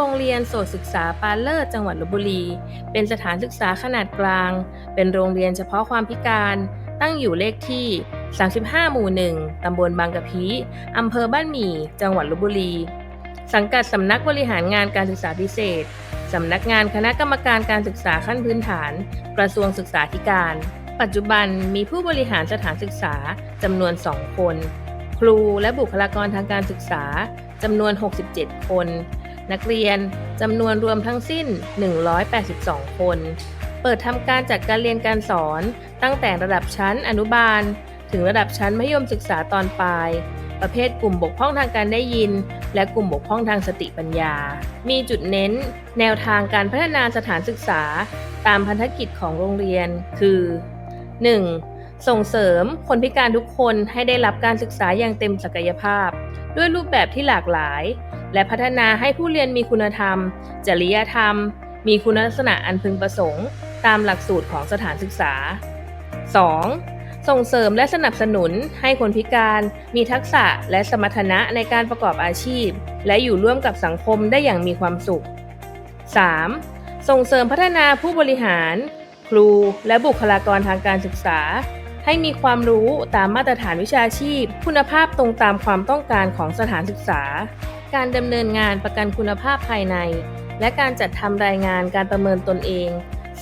รงเรียนโสตศึกษาปาเลิศจังหวัดลบบุรี เป็นสถานศึกษาขนาดกลาง เป็นโรงเรียนเฉพาะความพิการตั้งอยู่เลขที่ 35 หมู่ 1 ตำบลบางกะพี อำเภอบ้านหมี่ จังหวัดลบบุรี สังกัดสำนักบริหารงานการศึกษาพิเศษ สำนักงานคณะกรรมการการศึกษาขั้นพื้นฐาน กระทรวงศึกษาธิการ ปัจจุบันมีผู้บริหารสถานศึกษาจำนวน 2 คน ครูและบุคลากรทางการศึกษาจำนวน 67 คน นักเรียนจำนวนรวมทั้งสิ้น 182 คน เปิดทำการจัดการเรียนการสอนตั้งแต่ระดับชั้นอนุบาล ถึงระดับชั้นมัธยมศึกษาตอนปลาย ประเภทกลุ่มบกพร่องทางการได้ยิน และกลุ่มบกพร่องทางสติปัญญา มีจุดเน้น แนวทางการพัฒนาสถานศึกษา ตามพันธกิจของโรงเรียน คือ 1. ส่งเสริมคนพิการทุกคนให้ได้รับการศึกษาอย่างเต็มศักยภาพ ด้วยรูปแบบที่หลากหลาย และพัฒนาให้ผู้เรียนมีคุณธรรม จริยธรรม มีคุณลักษณะอันพึงประสงค์ ตามหลักสูตรของสถานศึกษา 2. ส่งเสริมและสนับสนุนให้คนพิการ มีทักษะและสมรรถนะในการประกอบอาชีพ และอยู่ร่วมกับสังคมได้อย่างมีความสุข 3. ส่งเสริมพัฒนาผู้บริหาร ครู และบุคลากรทางการศึกษา ให้มีความรู้ตามมาตรฐานวิชาชีพ คุณภาพตรงตามความต้องการของสถานศึกษา การดำเนินงานประกันคุณภาพภายใน และการจัดทำรายงานการประเมินตนเอง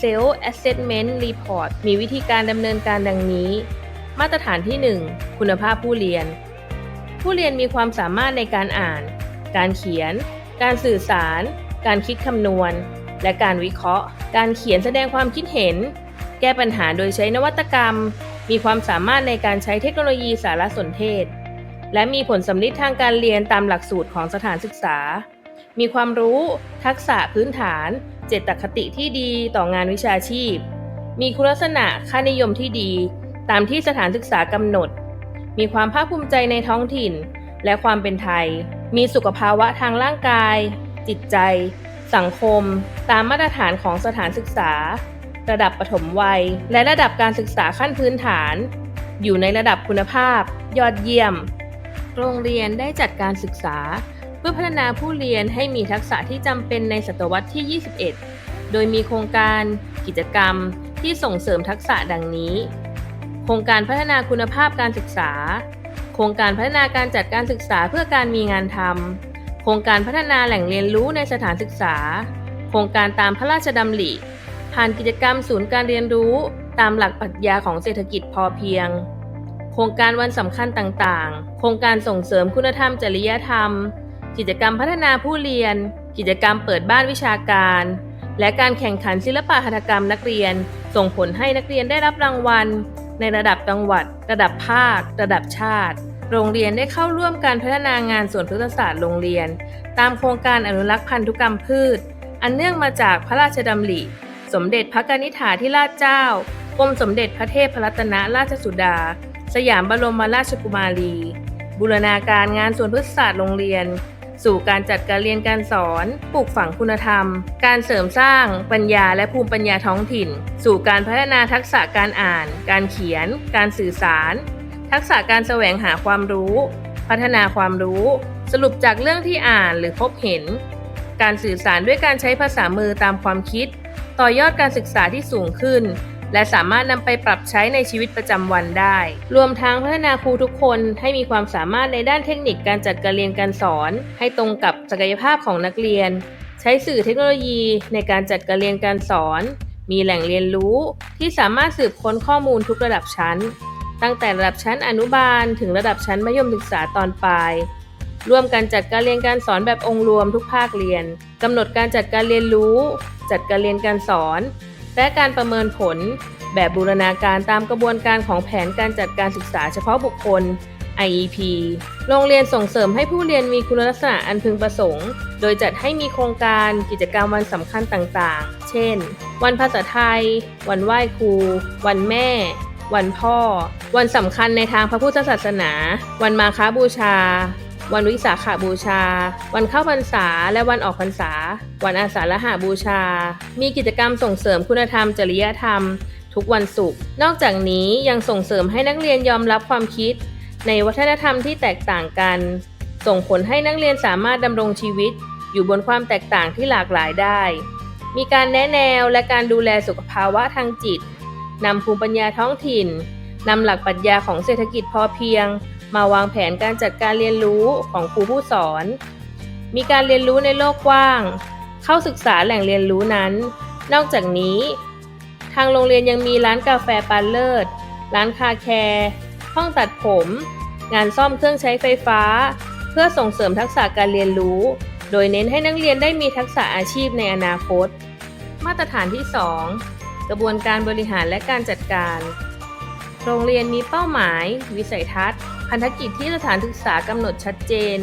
Self Assessment Report มีวิธีการดำเนินการดังนี้ มาตรฐานที่ 1 คุณภาพผู้เรียน ผู้เรียนมีความสามารถในการอ่าน การเขียน การสื่อสาร การคิดคำนวณ และการวิเคราะห์ การเขียนแสดงความคิดเห็น แก้ปัญหาโดยใช้นวัตกรรม มีความสามารถในการใช้เทคโนโลยีสารสนเทศ และมีผลสำลิดทางการเรียนตามหลักสูตรของสถานศึกษา มีความรู้ ทักษะพื้นฐาน เจตคติที่ดีต่องานวิชาชีพ มีคุณลักษณะค่านิยมที่ดี ตามที่สถานศึกษากำหนด มีความภาคภูมิใจในท้องถิ่น และความเป็นไทย มีสุขภาวะทางร่างกาย จิตใจ สังคม ตามมาตรฐานของสถานศึกษา ระดับปฐมวัย และระดับการศึกษาขั้นพื้นฐาน อยู่ในระดับคุณภาพ ยอดเยี่ยม โรงเรียนได้จัดการศึกษา เพื่อพัฒนาผู้เรียนให้มีทักษะที่จำเป็นในศตวรรษที่ 21 โดยมีโครงการกิจกรรมที่ส่งเสริมทักษะดังนี้ โครงการพัฒนาคุณภาพการศึกษา โครงการพัฒนาการจัดการศึกษาเพื่อการมีงานทำโครงการพัฒนาแหล่งเรียนรู้ในสถานศึกษา โครงการตามพระราชดำริ ผ่านกิจกรรมศูนย์การเรียนรู้ตามหลักปรัชญาของเศรษฐกิจพอเพียง โครงการวันสำคัญต่างๆ โครงการส่งเสริมคุณธรรมจริยธรรม กิจกรรมพัฒนาผู้เรียน กิจกรรมเปิดบ้านวิชาการ และการแข่งขันศิลปะหัตถกรรมนักเรียน ส่งผลให้นักเรียนได้รับรางวัล ในระดับจังหวัด ระดับภาค ระดับชาติ โรงเรียนได้เข้าร่วมการพัฒนางานส่วนพฤกษศาสตร์โรงเรียน ตามโครงการอนุรักษ์พันธุกรรมพืช อันเนื่องมาจากพระราชดำริ สมเด็จพระกนิษฐาธิราชเจ้ากรมสมเด็จพระเทพรัตนราชสุดา สยามบรมราชกุมารี บูรณาการงานส่วนพฤกษศาสตร์โรงเรียน สู่การจัดการเรียนการสอน ปลูกฝังคุณธรรม การเสริมสร้าง ปัญญาและภูมิปัญญาท้องถิ่น สู่การพัฒนาทักษะการอ่าน การเขียน การสื่อสาร ทักษะการแสวงหาความรู้ พัฒนาความรู้ สรุปจากเรื่องที่อ่านหรือพบเห็น การสื่อสารด้วยการใช้ภาษามือตามความคิด ต่อยอดการศึกษาที่สูงขึ้น และสามารถนำไปปรับใช้ในชีวิตประจำวันได้ รวมทั้งพัฒนาครูทุกคนให้มีความสามารถในด้านเทคนิคการจัดการเรียนการสอน ให้ตรงกับศักยภาพของนักเรียน ใช้สื่อเทคโนโลยีในการจัดการเรียนการสอน มีแหล่งเรียนรู้ที่สามารถสืบค้นข้อมูลทุกระดับชั้น ตั้งแต่ระดับชั้นอนุบาล ถึงระดับชั้นมัธยมศึกษาตอนปลาย ร่วมกันจัดการเรียนการสอนแบบองค์รวมทุกภาคเรียนกำหนดการจัดการเรียนรู้ จัดการเรียนการสอน และการประเมินผล แบบบูรณาการตามกระบวนการของแผนการจัดการศึกษาเฉพาะบุคคล IEP โรงเรียนส่งเสริมให้ผู้เรียนมีคุณลักษณะอันพึงประสงค์ โดยจัดให้มีโครงการกิจกรรมวันสำคัญต่างๆ เช่น วันภาษาไทย วันไหว้ครู วันแม่ วันพ่อ วันสำคัญในทางพระพุทธศาสนา วันมาฆบูชา วันวิสาขาบูชา วันเข้าพรรษา และวันออกพรรษา วันอาสาฬหาบูชา มีกิจกรรมส่งเสริมคุณธรรม จริยธรรม ทุกวันศุกร์ นอกจากนี้ยังส่งเสริมให้นักเรียนยอมรับความคิด ในวัฒนธรรมที่แตกต่างกัน ส่งผลให้นักเรียนสามารถดำรงชีวิต อยู่บนความแตกต่างที่หลากหลายได้ มีการแนะแนวและการดูแลสุขภาวะทางจิตนำภูมิปัญญาท้องถิ่นนำหลักปรัชญาของเศรษฐกิจพอเพียง มาวางแผนการจัดการเรียนรู้ของครูผู้สอน มีการเรียนรู้ในโลกกว้าง เข้าศึกษาแหล่งเรียนรู้นั้น นอกจากนี้ ทางโรงเรียนยังมีร้านกาแฟปาเลิศ ร้านคาแคร์ ห้องตัดผม งานซ่อมเครื่องใช้ไฟฟ้า เพื่อส่งเสริมทักษะการเรียนรู้ โดยเน้นให้นักเรียนได้มีทักษะอาชีพในอนาคต มาตรฐานที่ 2 กระบวนการบริหารและการจัดการ โรงเรียนมีเป้าหมาย วิสัยทัศน์ พันธกิจที่สถานศึกษากำหนดชัดเจน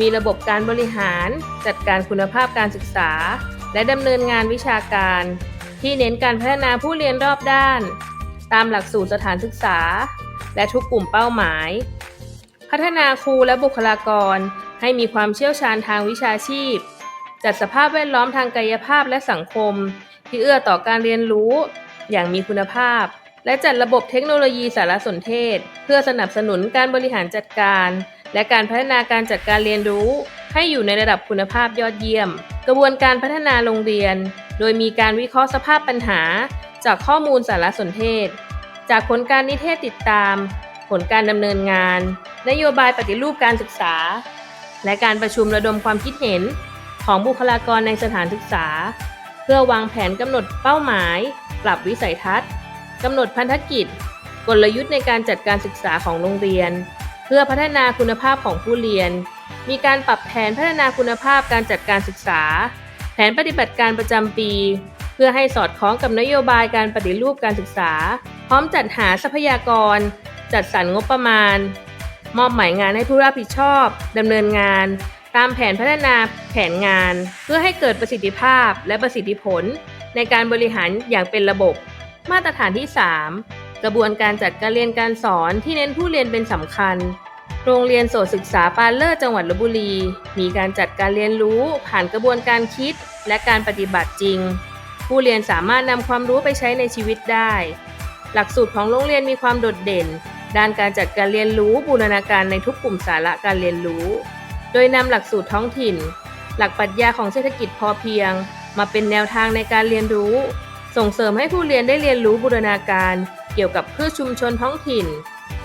มีระบบการบริหาร จัดการคุณภาพการศึกษา และดำเนินงานวิชาการ ที่เน้นการพัฒนาผู้เรียนรอบด้าน ตามหลักสูตรสถานศึกษา และทุกกลุ่มเป้าหมาย พัฒนาครูและบุคลากร ให้มีความเชี่ยวชาญทางวิชาชีพ จัดสภาพแวดล้อมทางกายภาพและสังคม ที่เอื้อต่อการเรียนรู้อย่างมีคุณภาพ และจัดระบบเทคโนโลยีสารสนเทศ เพื่อสนับสนุนการบริหารจัดการ และการพัฒนาการจัดการเรียนรู้ ให้อยู่ในระดับคุณภาพยอดเยี่ยม กระบวนการพัฒนาโรงเรียน โดยมีการวิเคราะห์สภาพปัญหา จากข้อมูลสารสนเทศ จากผลการนิเทศติดตาม ผลการดำเนินงาน นโยบายปฏิรูปการศึกษา และการประชุมระดมความคิดเห็น ของบุคลากรในสถานศึกษา เพื่อวางแผนกำหนดเป้าหมาย ปรับวิสัยทัศน์ กำหนดพันธกิจ กลยุทธ์ในการจัดการศึกษาของโรงเรียน เพื่อพัฒนาคุณภาพของผู้เรียน มีการปรับแผนพัฒนาคุณภาพการจัดการศึกษา แผนปฏิบัติการประจำปี เพื่อให้สอดคล้องกับนโยบายการปฏิรูปการศึกษา พร้อมจัดหาทรัพยากร จัดสรรงบประมาณ มอบหมายงานให้ผู้รับผิดชอบดำเนินงาน ตามแผนพัฒนาแผนงาน เพื่อให้เกิดประสิทธิภาพและประสิทธิผลในการบริหารอย่างเป็นระบบ มาตรฐานที่ 3 กระบวนการจัดการเรียนการสอนที่เน้นผู้เรียนเป็นสำคัญ โรงเรียนโสตศึกษาปาเลิศจังหวัดลบบุรี มีการจัดการเรียนรู้ผ่านกระบวนการคิดและการปฏิบัติจริง ผู้เรียนสามารถนำความรู้ไปใช้ในชีวิตได้ หลักสูตรของโรงเรียนมีความโดดเด่น ด้านการจัดการเรียนรู้บูรณาการในทุกกลุ่มสาระการเรียนรู้ โดยนำหลักสูตรท้องถิ่น หลักปรัชญาของเศรษฐกิจพอเพียง มาเป็นแนวทางในการเรียนรู้ ส่งเสริมให้ผู้เรียนได้เรียนรู้บูรณาการเกี่ยวกับพืชชุมชนท้องถิ่น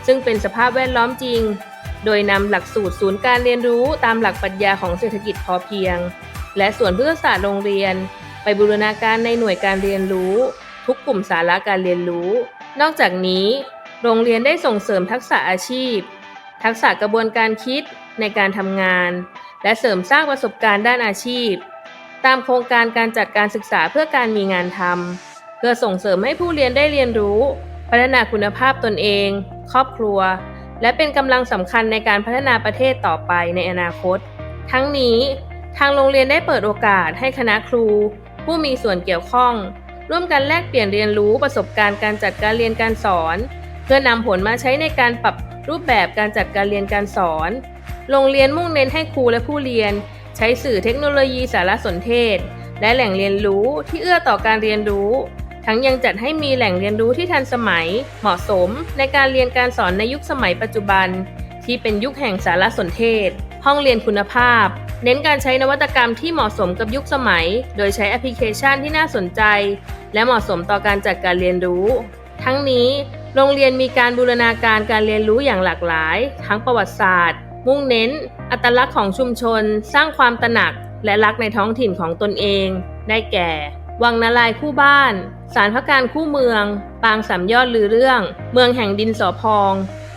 ซึ่งเป็นสภาพแวดล้อมจริง โดยนำหลักสูตรศูนย์การเรียนรู้ตามหลักปรัชญาของเศรษฐกิจพอเพียง และส่วนพฤกษศาสตร์โรงเรียน ไปบูรณาการในหน่วยการเรียนรู้ ทุกกลุ่มสาระการเรียนรู้ นอกจากนี้ โรงเรียนได้ส่งเสริมทักษะอาชีพ ทักษะกระบวนการคิดในการทำงาน และเสริมสร้างประสบการณ์ด้านอาชีพ ตามโครงการการจัดการศึกษาเพื่อการมีงานทำเพื่อส่งเสริมให้ผู้เรียนได้เรียนรู้ พัฒนาคุณภาพตนเอง ครอบครัว และเป็นกำลังสำคัญในการพัฒนาประเทศต่อไปในอนาคต ทั้งนี้ ทางโรงเรียนได้เปิดโอกาสให้คณะครู ผู้มีส่วนเกี่ยวข้อง ร่วมกันแลกเปลี่ยนเรียนรู้ประสบการณ์การจัดการเรียนการสอน เพื่อนำผลมาใช้ในการปรับรูปแบบการจัดการเรียนการสอน โรงเรียนมุ่งเน้นให้ครูและผู้เรียน ใช้สื่อเทคโนโลยีสารสนเทศ และแหล่งเรียนรู้ที่เอื้อต่อการเรียนรู้ ทั้งยังจัดให้มีแหล่งเรียนรู้ที่ทันสมัย เหมาะสมในการเรียนการสอนในยุคสมัยปัจจุบัน ที่เป็นยุคแห่งสารสนเทศ ห้องเรียนคุณภาพ เน้นการใช้นวัตกรรมที่เหมาะสมกับยุคสมัย โดยใช้แอปพลิเคชันที่น่าสนใจ และเหมาะสมต่อการจัดการเรียนรู้ ทั้งนี้โรงเรียนมีการบูรณาการการเรียนรู้อย่างหลากหลาย ทั้งประวัติศาสตร์ มุ่งเน้น อัตลักษณ์ของชุมชนสร้างความตระหนักและรักในท้องถิ่นของตนเอง ได้แก่ วังนาลายคู่บ้าน สารพระการคู่เมือง ปางสามยอดลือเรื่อง เมืองแห่งดินสอพอง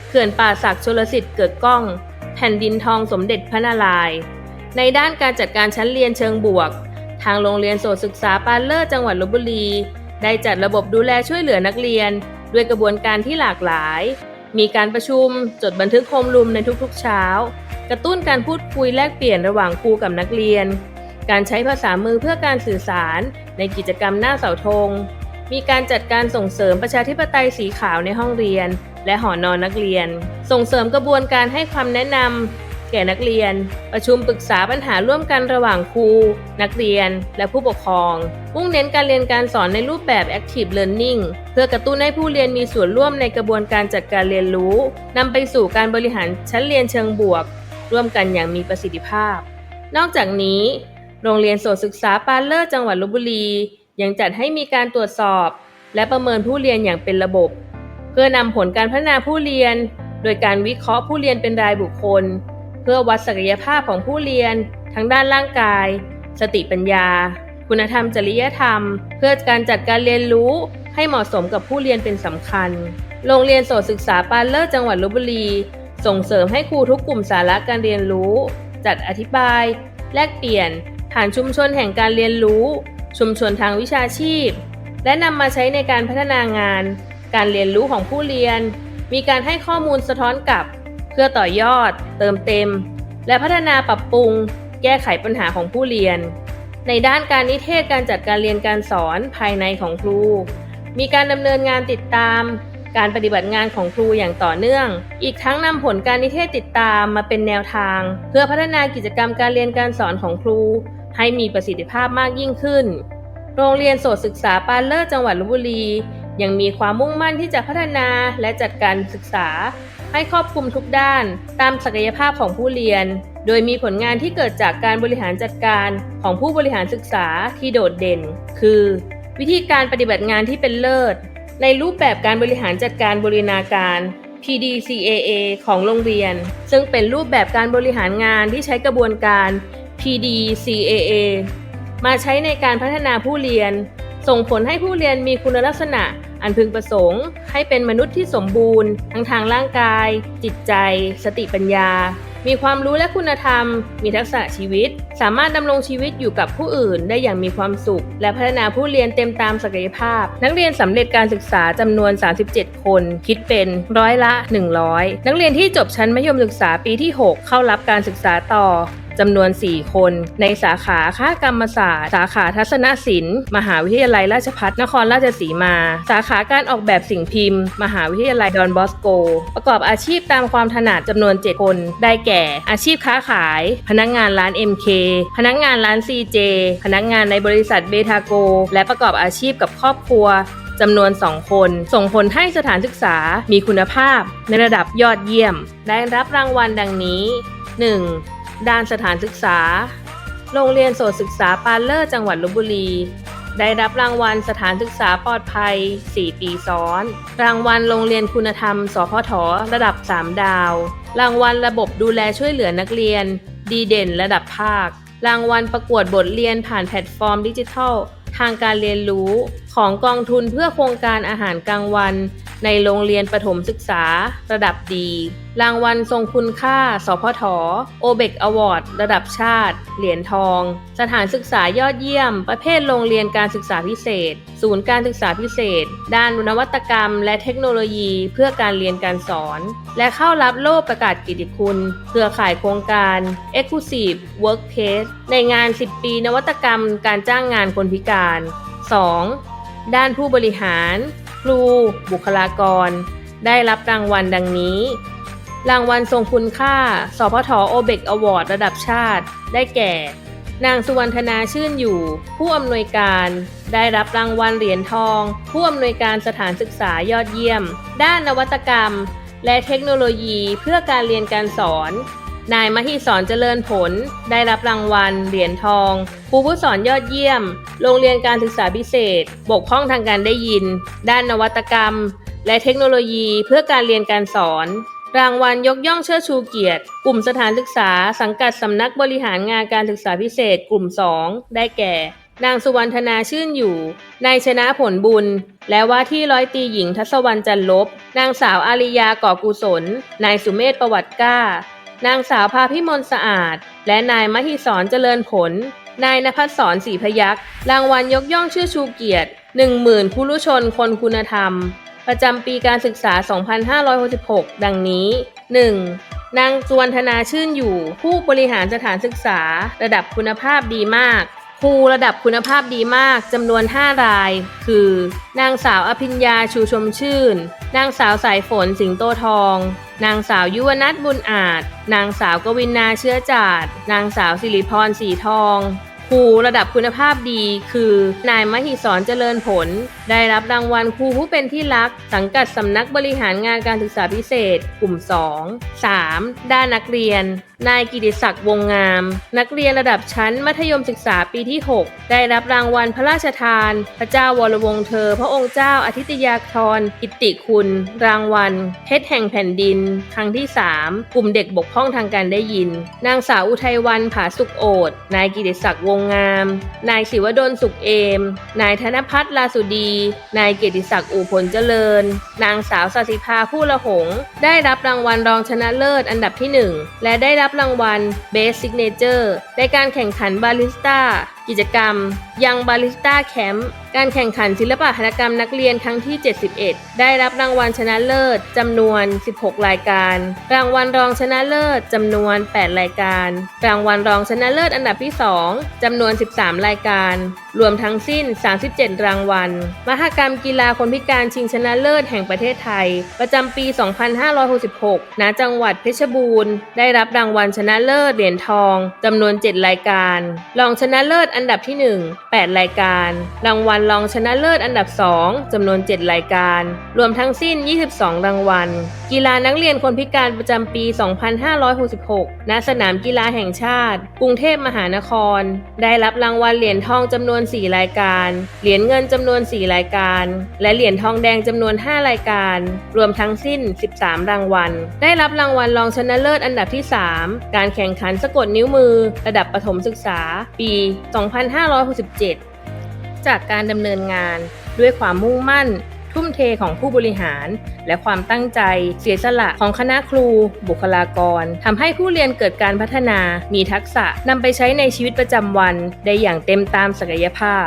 เขื่อนป่าศักดิ์ชลสิทธิ์เกิดก้อง แผ่นดินทองสมเด็จพระนารายณ์ ในด้านการจัดการชั้นเรียนเชิงบวก ทางโรงเรียนโสตศึกษาปาเลิศจังหวัดลบบุรี ได้จัดระบบดูแลช่วยเหลือนักเรียน ด้วยกระบวนการที่หลากหลาย มีการประชุมจดบันทึกโฮมรูมในทุกๆเช้า กระตุ้นการพูดคุยแลกเปลี่ยนระหว่างครูกับนักเรียน การใช้ภาษามือเพื่อการสื่อสาร ในกิจกรรมหน้าเสาธง มีการจัดการส่งเสริมประชาธิปไตยสีขาวในห้องเรียน และหอนอนนักเรียน ส่งเสริมกระบวนการให้ความแนะนำ แก่นักเรียน ประชุมปรึกษาปัญหาร่วมกันระหว่างครู นักเรียน และผู้ปกครอง มุ่งเน้นการเรียนการสอนในรูปแบบ Active Learning เพื่อกระตุ้นให้ผู้เรียนมีส่วนร่วมในกระบวนการจัดการเรียนรู้นำไปสู่การบริหารชั้นเรียนเชิงบวก ร่วมกันอย่างมีประสิทธิภาพ นอกจากนี้ โรงเรียนโสศึกษาปาเลิศจังหวัดลบบุรี ยังจัดให้มีการตรวจสอบ และประเมินผู้เรียนอย่างเป็นระบบ เพื่อนำผลการพัฒนาผู้เรียน โดยการวิเคราะห์ผู้เรียนเป็นรายบุคคล พื่อวัดศักยภาพของผู้เรียน ทั้งด้านร่างกาย สติปัญญา คุณธรรมจริยธรรม เพื่อการจัดการเรียนรู้ให้เหมาะสมกับผู้เรียนเป็นสำคัญ โรงเรียนโสตศึกษาปานเลิศจังหวัดลบบุรี ส่งเสริมให้ครูทุกกลุ่มสาระการเรียนรู้ จัดอธิบาย แลกเปลี่ยน ผ่านชุมชนแห่งการเรียนรู้ ชุมชนทางวิชาชีพ และนำมาใช้ในการพัฒนางาน การเรียนรู้ของผู้เรียน มีการให้ข้อมูลสะท้อนกลับ พื่อต่อยอด เติมเต็ม และพัฒนาปรับปรุง แก้ไขปัญหาของผู้เรียน ในด้านการนิเทศการจัดการเรียนการสอนภายในของครู มีการดำเนินงานติดตาม การปฏิบัติงานของครูอย่างต่อเนื่อง อีกทั้งนำผลการนิเทศติดตามมาเป็นแนวทาง เพื่อพัฒนากิจกรรมการเรียนการสอนของครู ให้มีประสิทธิภาพมากยิ่งขึ้น โรงเรียนโสตศึกษาปานเลิศจังหวัดลบบุรียังมีความมุ่งมั่นที่จะพัฒนาและจัดการศึกษา ให้ครอบคลุมทุกด้านตามศักยภาพของผู้เรียน โดยมีผลงานที่เกิดจากการบริหารจัดการของผู้บริหารศึกษาที่โดดเด่น คือ วิธีการปฏิบัติงานที่เป็นเลิศ ในรูปแบบการบริหารจัดการบริณาการ PDCAA ของโรงเรียน ซึ่งเป็นรูปแบบการบริหารงานที่ใช้กระบวนการ PDCAA มาใช้ในการพัฒนาผู้เรียน ส่งผลให้ผู้เรียนมีคุณลักษณะ อันพึงประสงค์ให้เป็นมนุษย์ที่สมบูรณ์ ทั้งทางร่างกาย จิตใจ สติปัญญา มีความรู้และคุณธรรม มีทักษะชีวิต สามารถดำรงชีวิตอยู่กับผู้อื่นได้อย่างมีความสุข และพัฒนาผู้เรียนเต็มตามศักยภาพ นักเรียนสำเร็จการศึกษาจำนวน 37 คน คิดเป็นร้อยละ 100 นักเรียนที่จบชั้นมัธยมศึกษาปีที่ 6 เข้ารับการศึกษาต่อจำนวน 4 คน ในสาขาคากรรมศาสตร์ สาขาทัศนศิลป์ มหาวิทยาลัยราชภัฏนครราชสีมา สาขาการออกแบบสิ่งพิมพ์ มหาวิทยาลัยดอนบอสโก ประกอบอาชีพตามความถนัดจำนวน 7 คน ได้แก่อาชีพค้าขาย พนักงานร้าน MK พนักงานร้าน CJ พนักงานในบริษัทเบทาโก และประกอบอาชีพกับครอบครัวจำนวน 2 คน ส่งผลให้สถานศึกษามีคุณภาพ ในระดับยอดเยี่ยม ได้รับรางวัลดังนี้ 1. ด้านสถานศึกษา โรงเรียนโสตศึกษาปาเลอร์จังหวัดลบบุรี ได้รับรางวัลสถานศึกษาปลอดภัย 4 ปีซ้อน รางวัลโรงเรียนคุณธรรม สพทระดับ 3 ดาว รางวัลระบบดูแลช่วยเหลือนักเรียน ดีเด่นระดับภาค รางวัลประกวดบทเรียนผ่านแพลตฟอร์มดิจิทัล ทางการเรียนรู้ ของกองทุนเพื่อโครงการอาหารกลางวัน ในโรงเรียนประถมศึกษา ระดับดี รางวัลทรงคุณค่า สพทโอเบกอวอร์ดระดับชาติ เหรียญทอง สถานศึกษายอดเยี่ยม ประเภทโรงเรียนการศึกษาพิเศษ ศูนย์การศึกษาพิเศษ ด้านนวัตกรรม และเทคโนโลยีเพื่อการเรียนการสอน และเข้ารับโล่ประกาศกิตติคุณ เครือข่ายโครงการ Exclusive Workplace ในงาน 10 ปีนวัตกรรม การจ้างงานคนพิการ 2. ด้านผู้บริหาร ครู บุคลากร ได้รับรางวัลดังนี้ รางวัลทรงคุณค่า สพทโอเบกอวอร์ดระดับชาติ ได้แก่ นางสุวรรณนาชื่นอยู่ ผู้อำนวยการ ได้รับรางวัลเหรียญทอง ผู้อำนวยการสถานศึกษายอดเยี่ยม ด้านนวัตกรรม และเทคโนโลยีเพื่อการเรียนการสอน นายมหิศรเจริญผล ได้รับรางวัล เหรียญทอง ครูผู้สอนยอดเยี่ยม โรงเรียนการศึกษาพิเศษ บกพร่องทางการได้ยิน ด้านนวัตกรรม และเทคโนโลยีเพื่อการเรียนการสอน รางวัลยกย่องเชิดชูเกียรติ กลุ่มสถานศึกษา สังกัดสำนักบริหารงานการศึกษาพิเศษ กลุ่ม 2 ได้แก่ นางสุวรรณธนาชื่นอยู่ นายชนะผลบุญ และว่าที่ร้อยตีหญิงทัศวรรณจันลบ นางสาวอาริยาก่อกุศล นายสุเมธประวัติก้า นางสาวพาพิมลสะอาด และนายมหิศรเจริญผล นายนภัสสรศรีพยักษ์รางวัลยกย่องชื่อชูเกียรติ 10,000ผู้รุชนคนคุณธรรม ประจำปีการศึกษา 2566 ดังนี้ 1. นางจวนธนาชื่นอยู่ ผู้บริหารสถานศึกษา ระดับคุณภาพดีมาก ครูระดับคุณภาพดีมากจำนวน 5 ราย คือ นางสาวอภิญญาชูชมชื่น นางสาวสายฝนสิงโตทอง นางสาวยุวนัทบุญอาจ นางสาวกวินนาเชื้อจาด นางสาวสิริพรสีทอง ครูระดับคุณภาพดีคือนายมหิศรเจริญผล ได้รับรางวัลครูผู้เป็นที่รัก สังกัดสำนักบริหารงานการศึกษาพิเศษ กลุ่ม 2 3. ด้านนักเรียน นายกิติศักดิ์วงงาม นักเรียนระดับชั้นมัธยมศึกษาปีที่ 6 ได้รับรางวัลพระราชทาน พระเจ้าวรวงเธอ พระองค์เจ้าอาทิตยาธรกิตติคุณ รางวัลเพชรแห่งแผ่นดิน ครั้งที่ 3 กลุ่มเด็กบกพร่องทางการได้ยิน นางสาวอุทัยวันผาสุกโอดนายกิติศักดิ์วงงาม นายศิวดลสุขเอม นายธนพัฒน์ลาสุดี นายเกียรติศักดิ์อู่ผลเจริญ นางสาวสสิภาผู้ละหง ได้รับรางวัลรองชนะเลิศอันดับที่ 1 และได้รับรางวัล Best Signature ในการแข่งขันบาริสต้า กิจกรรม ยังบาริสต้าแคมป์การแข่งขันศิลปะหัตถกรรมนักเรียนครั้งที่ 71 ได้รับรางวัลชนะเลิศจำนวน 16 รายการ รางวัลรองชนะเลิศจำนวน 8 รายการ รางวัลรองชนะเลิศอันดับที่ 2จำนวน 13 รายการ รวมทั้งสิ้น 37 รางวัล มหกรรมกีฬาคนพิการชิงชนะเลิศแห่งประเทศไทย ประจำปี 2566 ณ จังหวัดเพชรบูรณ์ ได้รับรางวัลชนะเลิศเหรียญทองจำนวน 7 รายการ รองชนะเลิศอันดับที่ 1 8 รายการ รางวัลรองชนะเลิศอันดับ 2จำนวน 7 รายการ รวมทั้งสิ้น 22 รางวัล กีฬานักเรียนคนพิการประจำปี 2566 ณ สนามกีฬาแห่งชาติ กรุงเทพมหานคร ได้รับรางวัลเหรียญทองจำนวน 4 รายการ เหรียญเงินจำนวน 4 รายการ และเหรียญทองแดงจำนวน 5 รายการ รวมทั้งสิ้น 13 รางวัล ได้รับรางวัลรองชนะเลิศอันดับที่ 3 การแข่งขันสะกดนิ้วมือ ระดับประถมศึกษา ปี2567 จากการดำเนินงานด้วยความมุ่งมั่น ทุ่มเทของผู้บริหาร และความตั้งใจ เสียสละของคณะครู บุคลากรทำให้ผู้เรียนเกิดการพัฒนา มีทักษะนำไปใช้ในชีวิตประจำวัน ได้อย่างเต็มตามศักยภาพ